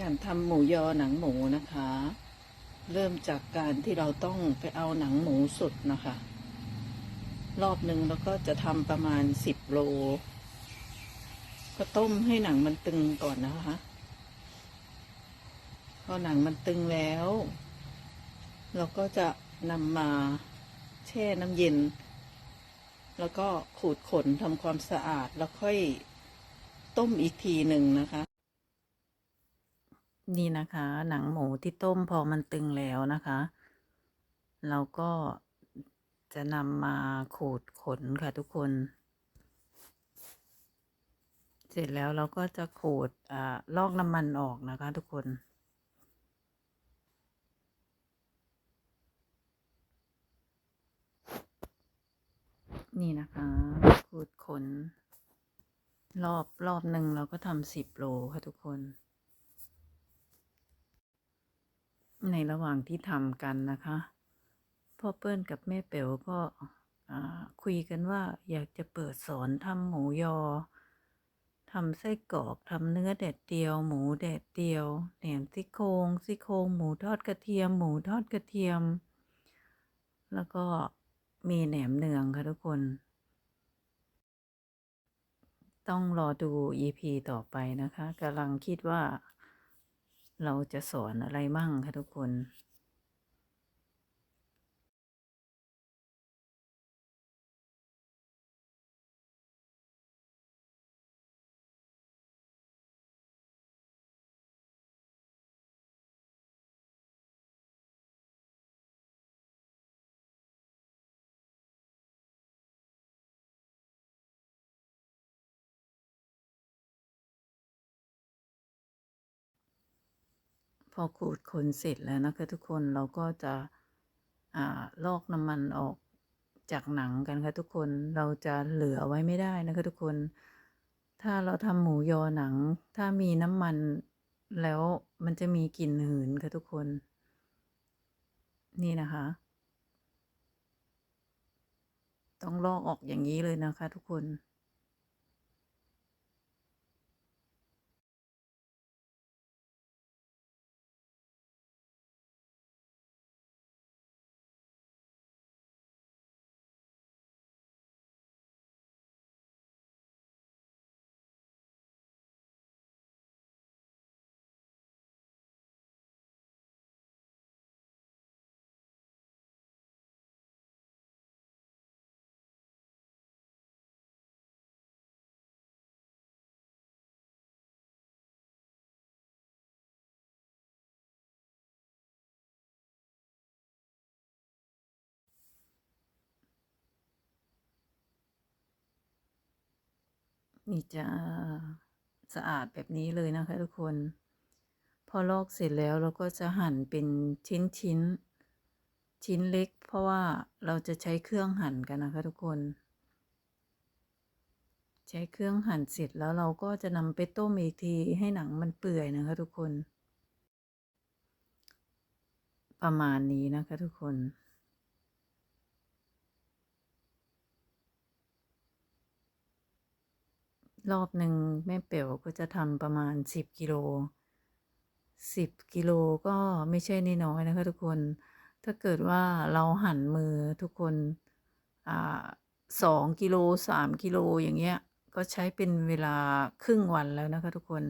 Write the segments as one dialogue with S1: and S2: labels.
S1: การทำหมูยอหนังหมูนะคะ เริ่มจากการที่เราต้องไปเอาหนังหมูสดนะคะ รอบหนึ่งแล้วก็จะทำประมาณสิบโล ก็ต้มให้หนังมันตึงก่อนนะคะพอหนังมันตึงแล้ว เราก็จะนำมาแช่น้ำเย็น แล้วก็ขูดขนทำความสะอาดแล้วค่อยต้มอีกทีหนึ่งนะคะ นี่นะคะ หนังหมูที่ต้มพอมันตึงแล้วนะคะ เราก็จะนำมาขูดขนค่ะทุกคน เสร็จแล้วเราก็จะขูดอ่าลอกน้ำมันออกนะคะทุกคนนี่นะคะขูดขน รอบรอบหนึ่งเราก็ทำสิบโลค่ะทุกคน ในระหว่างที่ทำกันนะคะ พ่อเปิ้ลกับแม่เป๋วก็คุยกันว่าอยากจะเปิดสอนทำหมูยอทำไส้กรอกทำเนื้อแดดเดียว หมูแดดเดียวแหนมซี่โครงซี่โครงหมูทอดกระเทียม หมูทอดกระเทียม แล้วก็มีแหนมเนืองค่ะทุกคน ต้องรอดู EP ต่อไปนะคะกำลังคิดว่า เราจะสอนอะไรมั่งคะทุกคน อขูดขนเสร็จแล้วนะคะทุกคนเราก็จะอ่าลอกน้ำมันออกจากหนังกันค่ะทุกคนเราจะเหลือไว้ไม่ได้นะคะทุกคน ถ้าเราทำหมูยอหนัง ถ้ามีน้ำมันแล้วมันจะมีกลิ่นหืนค่ะทุกคน นี่นะคะ ต้องลอกออกอย่างนี้เลยนะคะทุกคน นี่จะสะอาดแบบนี้เลยนะคะทุกคน พอลอกเสร็จแล้วเราก็จะหั่นเป็นชิ้นชิ้นชิ้นเล็ก เพราะว่าเราจะใช้เครื่องหั่นกันนะคะทุกคน ใช้เครื่องหั่นเสร็จแล้วเราก็จะนำไปต้มอีกทีให้หนังมันเปื่อยนะคะทุกคน ประมาณนี้นะคะทุกคน รอบหนึ่งแม่เป๋วก็จะทำประมาณสิบกิโลสิบกิโลก็ไม่ใช่น้อยนะคะทุกคน ถ้าเกิดว่าเราหันมือทุกคนสองกิโลสามกิโลอย่างเงี้ย ก็ใช้เป็นเวลาครึ่งวันแล้วนะคะทุกคน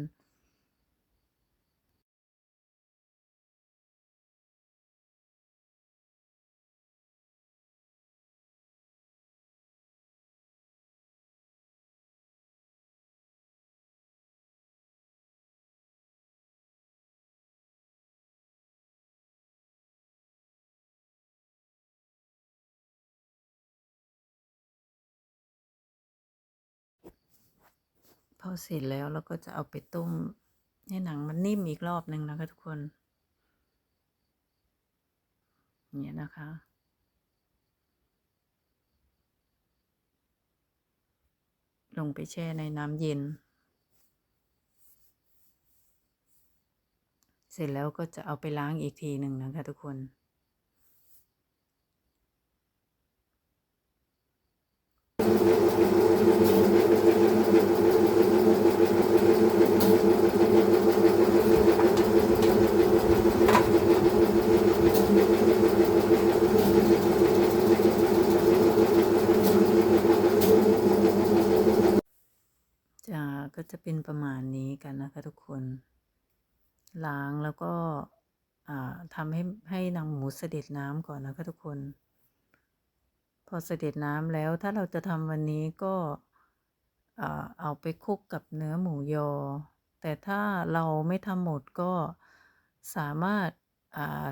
S1: พอเสร็จแล้วเราก็จะเอาไปต้มให้หนังมันนิ่มอีกรอบหนึ่งนะคะทุกคนเนี่ยนะคะ ลงไปแช่ในน้ำเย็น เสร็จแล้วก็จะเอาไปล้างอีกทีหนึ่งนะคะทุกคน จะ ก็จะเป็นประมาณนี้กันนะคะทุกคน ล้างแล้วก็ทำให้ให้นางหมูเสด็จน้ำก่อนนะคะทุกคน พอเสด็จน้ำแล้วถ้าเราจะทำวันนี้ก็เอาไปคลุกกับเนื้อหมูยอ แต่ถ้าเราไม่ทำหมดก็สามารถ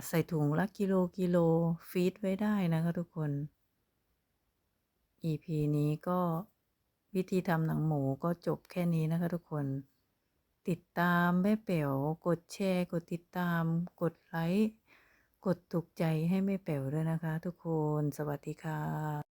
S1: ใส่ถุงละกิโลกิโลฟีดไว้ได้นะคะทุกคน EP นี้ก็ วิธีทำหนังหมูก็จบแค่นี้นะคะทุกคน ติดตามแม่เป๋วกดแชร์ กดติดตาม กดไลค์ กดถูกใจให้แม่เป๋วด้วยนะคะ ทุกคน สวัสดีค่ะ